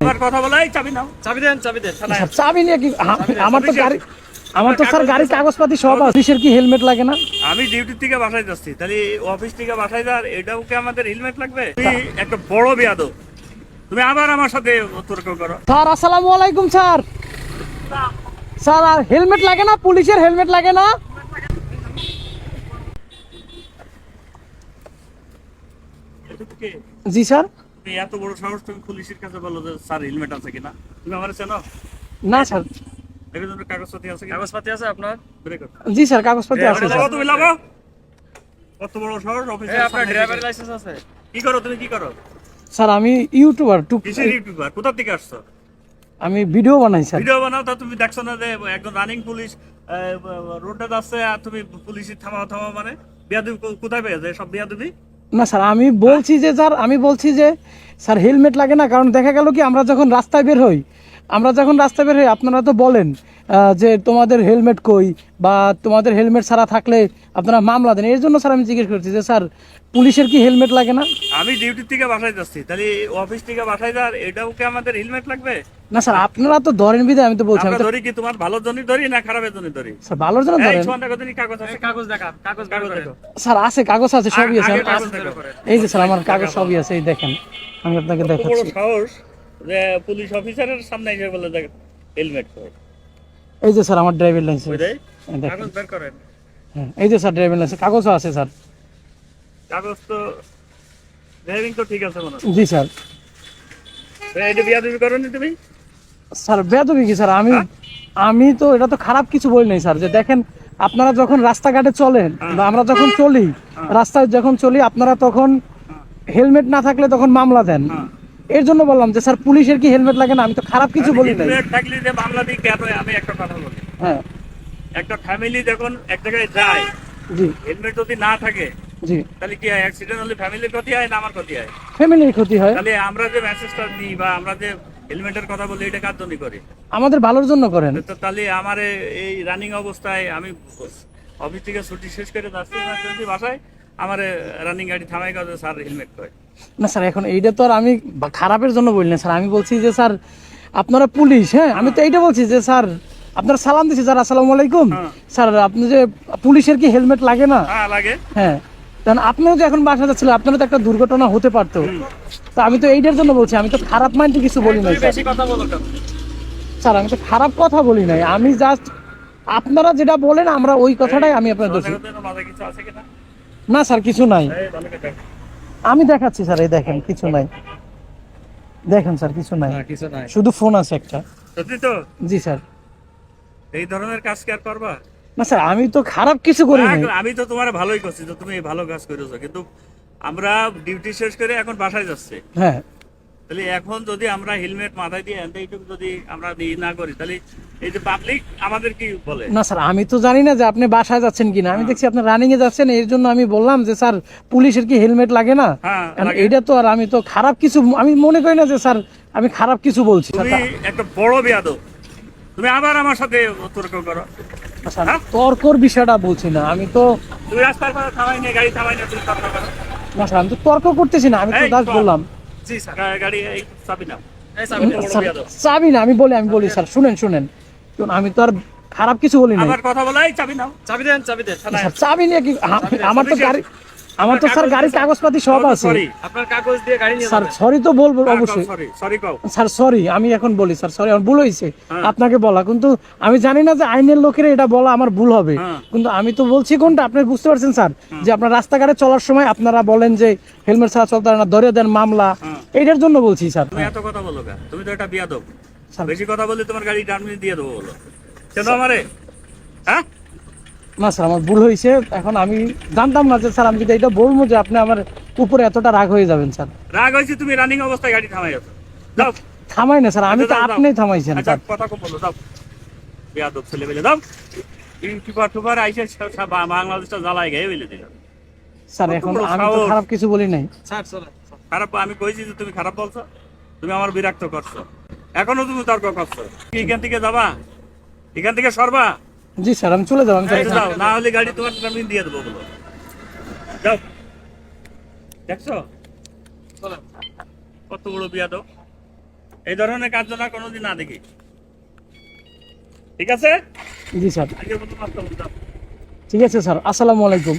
আমার কথা বলাই চাবি নাও। চাবি দেন চাবি দেন চাবি নিয়ে কি আমার তো গাড়ি আমার তো স্যার গাড়ি কাগজপাতি সব আছে। পুলিশের কি হেলমেট লাগে না? আমি ডিউটি থেকে বাসায় যাচ্ছি। তাহলে অফিস থেকে বাসায় যার এটাও কি আমাদের হেলমেট লাগবে? একটা বড় বেয়াদো তুমি আবার আমার সাথে তর্ক করো। স্যার আসসালামু আলাইকুম স্যার। স্যার হেলমেট লাগে না? পুলিশের হেলমেট লাগে না? জি স্যার। তুমি এত বড় সাহস তুমি পুলিশের কাছে বলো যে স্যার হেলমেট আছে কিনা? তুমি আমার চেনো? না স্যার। এর জন্য কাগজপত্র আছে কাগজপাতি আছে আপনার? ব্রেক জি স্যার কাগজপাতি আছে স্যার। তুমি লাগাও কত বড় সাহস এই অফিসের আপনার এসে- লাইসেন্স আছে? কি করো তুমি কি করো? স্যার আমি ইউটিউবার টু কিসের ইউটিউবার? কোথা থেকে আসছো? আমি ভিডিও বানাই স্যার। ভিডিও বানাও তা তুমি দেখছ না যে একজন রানিং পুলিশ রোডে যাচ্ছে আর তুমি পুলিশের থামাও থামাও মানে? বিয়াদুবি কোথায় যায় সব বিয়াদুবি? না স্যার, আমি বলছি যে, স্যার, আমি বলছি যে, স্যার, হেলমেট লাগে না, কারণ দেখা গেল কি, আমরা যখন রাস্তায় বের হই আমরা যখন রাস্তায় বের হই আপনারা তো বলেন যে তোমাদের হেলমেট কই বা তোমাদের হেলমেট ছাড়া থাকলে আপনারা মামলা দেন। এর জন্য স্যার আমি জিজ্ঞেস করছি যে স্যার পুলিশের কি হেলমেট লাগে না? আমি ডিউটি থেকে বাসায় যাচ্ছি। তাহলে অফিস থেকে বাসায় যার এটাও কি আমাদের হেলমেট লাগবে? না স্যার আপনারা তো ধরেন বিদে আমি তো বলছি আমি আমরা ধরি কি তোমার ভালোর জন্যই ধরি না খারাপের জন্য ধরি? স্যার ভালোর জন্য ধরেন। কাগজ আছে। এই কাগজ দেখা কাগজ কাগজ দেখো। স্যার আছে কাগজ আছে সবই আছে। এই যে স্যার আমার কাগজ সবই আছে এই দেখেন। আমি আপনাকে দেখাচ্ছি। সাহস। পুলিশ অফিসারের সামনে এসে বলে দেখ হেলমেট কর এই যে স্যার আমার ড্রাইভিং লাইসেন্স দেখেন। কাগজ বের করেন। হ্যাঁ, এই যে স্যার ড্রাইভিং লাইসেন্স কাগজও আছে স্যার। কাগজ তো ড্রাইভিং তো ঠিক আছে মনে জি স্যার। এটা বিয়াদবি করনি তুমি? স্যার বেদবি কি স্যার? আমি আমি তো এটা তো খারাপ কিছু বলি নাই স্যার। যে দেখেন আপনারা যখন রাস্তাঘাটে চলেন বা আমরা যখন চলি রাস্তায় যখন চলি আপনারা তখন হেলমেট না থাকলে তখন মামলা দেন। হ্যাঁ। এর জন্য বললাম যে স্যার পুলিশের কি হেলমেট লাগে না? আমি তো খারাপ কিছু বলি হেলমেট থাকলে যে মামলা দিই কেন? আমি একটা কথা বলি। হ্যাঁ। একটা ফ্যামিলি যখন এক জায়গায় যায় জি। হেলমেট যদি না থাকে জি। তাহলে কি হয়? অ্যাক্সিডেন্ট হলে ফ্যামিলির ক্ষতি হয় না আমার ক্ষতি হয়? ফ্যামিলির ক্ষতি হয়। তাহলে আমরা যে মেসেজটা দিই বা আমরা যে হেলমেটের কথা বলি এটা কার জন্য করি? আমাদের ভালোর জন্য করেন। তো তাহলে আমার এই রানিং অবস্থায় আমি অফিস থেকে ছুটি শেষ করে যাচ্ছি বাসায় আমার রানিং গাড়ি থামাই কাজে স্যার হেলমেট করে না স্যার এখন এইটা তো আর আমি খারাপের জন্য বলি না স্যার আমি বলছি যে স্যার আপনারা পুলিশ হ্যাঁ? আমি তো এইটা বলছি যে স্যার আপনারা সালাম দিচ্ছি স্যার আসসালামু আলাইকুম। হ্যাঁ। স্যার আপনি যে পুলিশের কি হেলমেট লাগে না? হ্যাঁ লাগে। হ্যাঁ। কারণ আপনিও যে এখন বাসা যাচ্ছিলেন আপনারও তো একটা দুর্ঘটনা হতে পারতো। তো আমি তো এইটার জন্য বলছি আমি তো খারাপ মাইন্ডে কিছু বলি নাই স্যার। কথা বলো স্যার আমি তো খারাপ কথা বলি নাই আমি জাস্ট আপনারা যেটা বলেন আমরা ওই কথাটাই আমি আপনার দোষী না স্যার কিছু নাই। আমি দেখাচ্ছি স্যার এই দেখেন কিছু নাই। দেখেন স্যার কিছু নাই। কিছু নাই। শুধু ফোন আছে একটা। সত্যি তো? জি স্যার। এই ধরনের কাজ কি আর করবা? না স্যার আমি তো খারাপ কিছু করি না, আমি তো তোমার ভালোই করছি তো তুমি ভালো কাজ করেছ কিন্তু আমরা ডিউটি শেষ করে এখন বাসায় যাচ্ছি। হ্যাঁ। তাহলে এখন যদি আমরা হেলমেট মাথায় দিয়ে এইটুকু যদি আমরা ই না করি তাহলে এই যে পাবলিক আমাদের কি বলে? না স্যার আমি তো জানি না যে আপনি বাসায় যাচ্ছেন কিনা। আমি দেখছি আপনি রানিং এ যাচ্ছেন এর জন্য আমি বললাম যে স্যার পুলিশের কি হেলমেট লাগে না? হ্যাঁ কারণ তো আর আমি তো খারাপ কিছু আমি মনে করি না যে স্যার আমি খারাপ কিছু বলছি। তুমি একটা বড় বেয়াদব। তুমি আবার আমার সাথে তর্ক করো। স্যার, হ্যাঁ? তর্কর বিষয়টা বলছি না। আমি তো তুমি রাস্তার পাশে থামাই নিয়ে গাড়ি থামাই নিয়ে তুমি তর্ক করো। না স্যার আমি তো তর্ক করতেছি না আমি তো জাস্ট বললাম। জি স্যার। গাড়ি। চাবি না আমি বলি আমি বলি স্যার শুনেন শুনেন। আমি তো আর খারাপ কিছু বলি না আমার কথা বলাই চাবি নাও চাবি দেন চাবি দেন চাবি নিয়ে কি আমার তো গাড়ি আমার তো স্যার গাড়ির কাগজপাতি সব আছে। সরি আপনার কাগজ দিয়ে গাড়ি নিয়ে স্যার সরি তো বলব অবশ্যই। সরি সরি কও। স্যার সরি আমি এখন বলি স্যার সরি আমার ভুল হয়েছে। হ্যাঁ। আপনাকে বলা কিন্তু আমি জানি না যে আইনের লোকের এটা বলা আমার ভুল হবে। হ্যাঁ। কিন্তু আমি তো বলছি কোনটা আপনি বুঝতে পারছেন স্যার যে আপনার রাস্তাঘাটে চলার সময় আপনারা বলেন যে হেলমেট ছাড়া চলতে না ধরে দেন মামলা। হ্যাঁ। এইটার জন্য বলছি স্যার। তুমি এত কথা বলো তুমি তো এটা বিয়াদব। বেশি কথা বললে তোমার গাড়ি টার্মিনে দিয়ে দেবো বলো। কেন আমারে? হ্যাঁ? না স্যার আমার ভুল হয়েছে। এখন আমি জানতাম না যে স্যার আমি যদি এটা বলব যে আপনি আমার উপরে এতটা রাগ হয়ে যাবেন স্যার। রাগ হয়েছে তুমি রানিং অবস্থায় গাড়ি থামাই যাও। থামাই না স্যার আমি তো আচ্ছা, যাও। আপনি থামাইছেন আচ্ছা স্যার। কথা কম বলো বিয়াদব ছেলে বেলে যাও। ইউটিউবার টুবার আইসে বাংলাদেশটা জ্বালায় গায়ে বেলে দিল। স্যার এখন আমি তো খারাপ কিছু বলি নাই। স্যার চলেন খারাপ আমি কইছি যে তুমি খারাপ বলছো তুমি আমার বিরক্ত করছ। এখনও তুমি তর্ক করছ। কি এখান থেকে যাবা? এখান থেকে সরবা? জি স্যার আমি চলে যাব যাও না হলে গাড়ি তোমার আমি দিয়ে দেবো বলো যাও। দেখছ? কত বড় বিয়াদব এই ধরনের কাজ না কোনোদিন না দেখি। ঠিক আছে? জি স্যার। ঠিক আছে স্যার আসসালামু আলাইকুম।